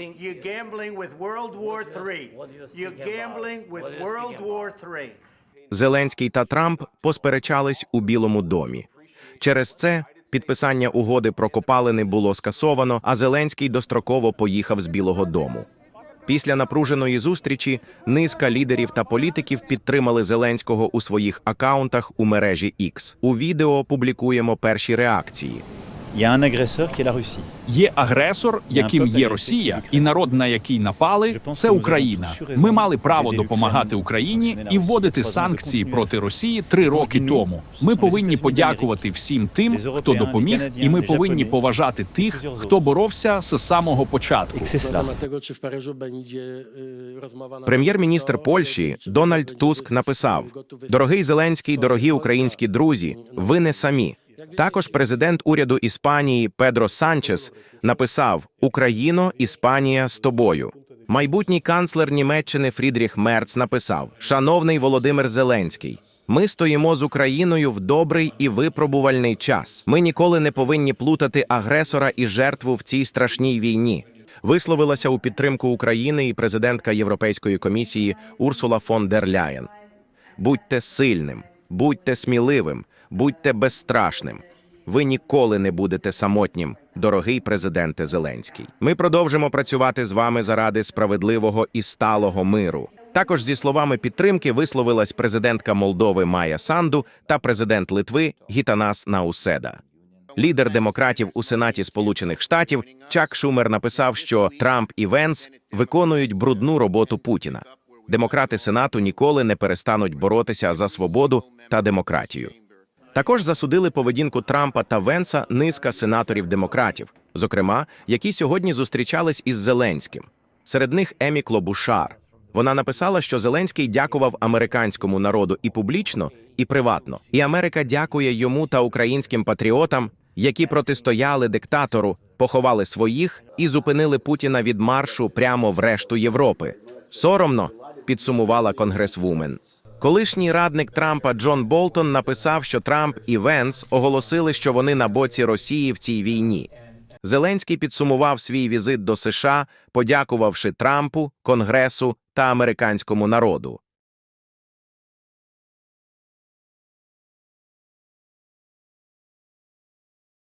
think You're gambling with World War III. You're gambling with What World War III. Зеленський та Трамп посперечались у Білому домі. Через це підписання угоди про копалини було скасовано, а Зеленський достроково поїхав з Білого дому. Після напруженої зустрічі низка лідерів та політиків підтримали Зеленського у своїх акаунтах у мережі X. У відео публікуємо перші реакції. Il y a un agresseur qui est la Russie. Є агресор, яким є Росія, і народ, на який напали, це Україна. Ми мали право допомагати Україні і вводити санкції проти Росії три роки тому. Ми повинні подякувати всім тим, хто допоміг, і ми повинні поважати тих, хто боровся з самого початку. Na Прем'єр-міністр Польщі Дональд Туск написав: Дорогий Зеленський, дорогі українські друзі, ви не самі. Також президент уряду Іспанії Педро Санчес написав: Україно, Іспанія з тобою. Майбутній канцлер Німеччини Фрідріх Мерц написав: Шановний Володимир Зеленський. Ми стоїмо з Україною в добрий і випробувальний час. Ми ніколи не повинні плутати агресора і жертву в цій страшній війні. Висловилася у підтримку України і президентка Європейської комісії Урсула фон дер Ляєн. Будьте сильним, будьте сміливим, будьте безстрашним. Ви ніколи не будете самотнім, дорогий президенте Зеленський. Ми продовжимо працювати з вами заради справедливого і сталого миру. Також зі словами підтримки висловилась президентка Молдови Майя Санду та президент Литви Гітанас Науседа. Лідер демократів у Сенаті Сполучених Штатів Чак Шумер написав, що Трамп і Венс виконують брудну роботу Путіна. Демократи Сенату ніколи не перестануть боротися за свободу та демократію. Також засудили поведінку Трампа та Венса низка сенаторів-демократів, зокрема, які сьогодні зустрічались із Зеленським. Серед них Емі Клобушар. Вона написала, що Зеленський дякував американському народу і публічно, і приватно. І Америка дякує йому та українським патріотам, які протистояли диктатору, поховали своїх і зупинили Путіна від маршу прямо в решту Європи. Соромно підсумувала конгресвумен. Колишній радник Трампа Джон Болтон написав, що Трамп і Венс оголосили, що вони на боці Росії в цій війні. Зеленський підсумував свій візит до США, подякувавши Трампу, Конгресу та американському народу.